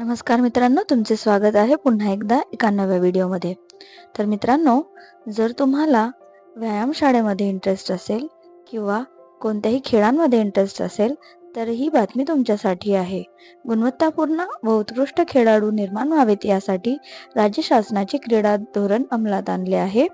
नमस्कार मित्रांनो तुमचे स्वागत आहे पुन्हा एकदा एका नव्या व्हिडिओमध्ये. तर मित्रांनो जर तुम्हाला व्यायामशाळेमध्ये इंटरेस्ट असेल किंवा कोणत्याही खेळांमध्ये इंटरेस्ट असेल तर ही बातमी तुमच्यासाठी आहे. गुणवत्तापूर्ण व उत्कृष्ट खेळाडू निर्माण व्हावेत यासाठी राज्य शासनाचे क्रीडा धोरण अंमलात आणले आहे.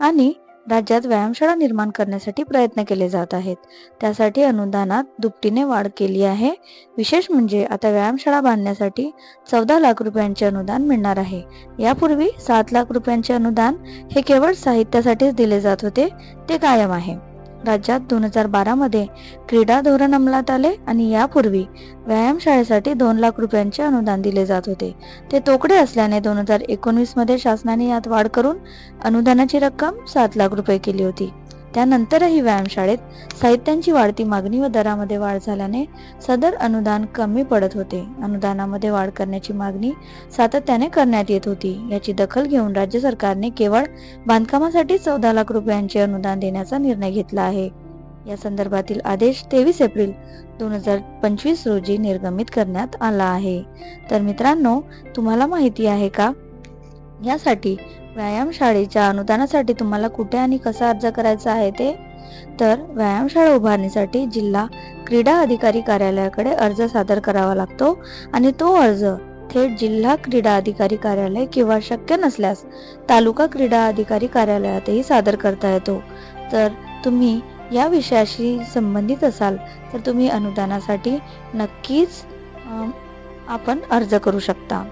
आणि राज्यात व्यायामशाळा निर्माण करण्यासाठी प्रयत्न केले जात आहेत. त्यासाठी अनुदानात दुपटीने वाढ केली आहे. विशेष म्हणजे आता व्यायामशाळा बांधण्यासाठी चौदा लाख रुपयांचे अनुदान मिळणार आहे. यापूर्वी सात लाख रुपयांचे अनुदान हे केवळ साहित्यासाठीच दिले जात होते ते कायम आहे. राज्यात दोन हजार बारामध्ये क्रीडा धोरण अंमलात आले आणि यापूर्वी व्यायामशाळेसाठी दोन लाख रुपयांचे अनुदान दिले जात होते. ते तोकडे असल्याने दोन हजार एकोणवीसमध्ये शासनाने यात वाढ करून अनुदानाची रक्कम सात लाख रुपये केली होती. त्यानंतरही व्यायामशाळेत साहित्यांची वाढती मागणी व दरामध्ये वाढ झाल्याने सदर अनुदान कमी पडत होते. अनुदानामध्ये वाढ करण्याची मागणी सातत्याने करण्यात येत होती. याची दखल घेऊन राज्य सरकारने केवळ बांधकामासाठी चौदा लाख रुपयांचे अनुदान देण्याचा निर्णय घेतला आहे. या संदर्भातील आदेश तेवीस एप्रिल दोन हजार पंचवीस रोजी निर्गमित करण्यात आला आहे. तर मित्रांनो तुम्हाला माहिती आहे का? यासाठी व्यायामशाळेच्या अनुदानासाठी तुम्हाला कुठे आणि कसा अर्ज करायचा आहे ते? तर व्यायामशाळा उभारणीसाठी जिल्हा क्रीडा अधिकारी कार्यालयाकडे अर्ज सादर करावा लागतो आणि तो अर्ज थेट जिल्हा क्रीडा अधिकारी कार्यालय किंवा शक्य नसल्यास तालुका क्रीडा अधिकारी कार्यालयातही सादर करता येतो. तर तुम्ही या विषयाशी संबंधित असाल तर तुम्ही अनुदानासाठी नक्कीच आपण अर्ज करू शकता.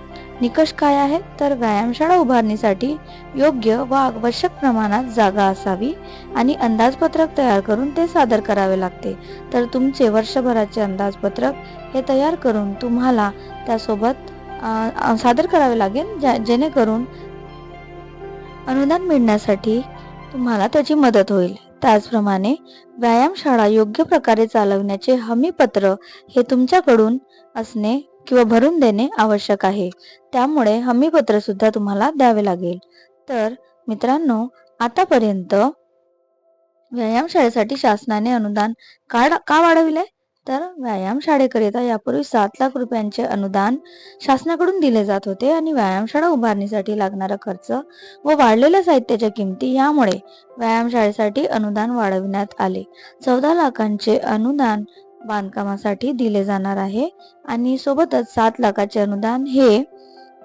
निकष काय आहे तर व्यायामशाळा उभारणीसाठी योग्य व आवश्यक प्रमाणात जागा असावी आणि अंदाजपत्रक तयार करून ते सादर करावे लागते. तर तुमचे वर्षभराचे अंदाजपत्रक हे तयार करून तुम्हाला त्यासोबत सादर करावे लागेल ज्या- जेणेकरून अनुदान मिळण्यासाठी तुम्हाला त्याची मदत होईल. त्याचप्रमाणे व्यायामशाळा योग्य प्रकारे चालवण्याचे हमीपत्र हे तुमच्याकडून असणे किंवा भरून देणे आवश्यक आहे. त्यामुळे हमीपत्र सुद्धा तुम्हाला द्यावे लागेल. तर मित्रांनो आतापर्यंत व्यायामशाळेसाठी शासनाने अनुदान का का वाढविले? तर व्यायामशाळेकरिता यापूर्वी सात लाख रुपयांचे अनुदान शासनाकडून दिले जात होते आणि व्यायामशाळा उभारणीसाठी लागणारा खर्च व वाढलेल्या साहित्याच्या किमती यामुळे व्यायामशाळेसाठी अनुदान वाढविण्यात आले. चौदा लाखांचे अनुदान बांधकामासाठी दिले जाणार आहे आणि सोबतच सात लाखाचे अनुदान हे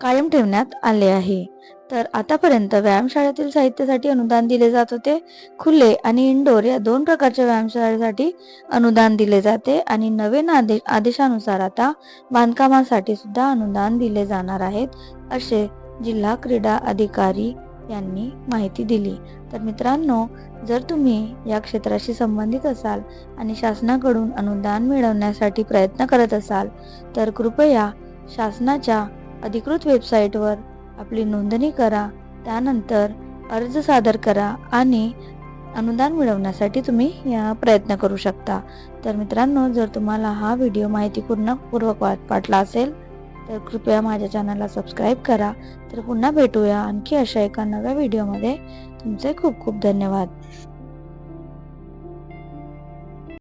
कायम ठेवण्यात आले आहे. तर आतापर्यंत व्यायामशाळेतील साहित्यासाठी अनुदान दिले जात होते. खुले आणि इंडोर या दोन प्रकारच्या व्यायामशाळेसाठी अनुदान दिले जाते आणि नवीन आदेश आदेशानुसार आता बांधकामासाठी सुद्धा अनुदान दिले जाणार आहेत असे जिल्हा क्रीडा अधिकारी यांनी माहिती दिली. तर मित्रांनो जर तुम्ही या क्षेत्राशी संबंधित असाल आणि शासनाकडून अनुदान मिळवण्यासाठी प्रयत्न करत असाल तर कृपया शासनाच्या अधिकृत वेबसाईटवर आपली नोंदणी करा. त्यानंतर अर्ज सादर करा आणि अनुदान मिळवण्यासाठी तुम्ही या प्रयत्न करू शकता. तर मित्रांनो जर तुम्हाला हा व्हिडिओ माहितीपूर्ण पूर्वक वाट वाटला असेल तर कृपया माझ्या चॅनलला सबस्क्राईब करा. तर पुन्हा भेटूया आणखी अशा एका नव्या व्हिडिओमध्ये. तुमचे खूप खूप धन्यवाद.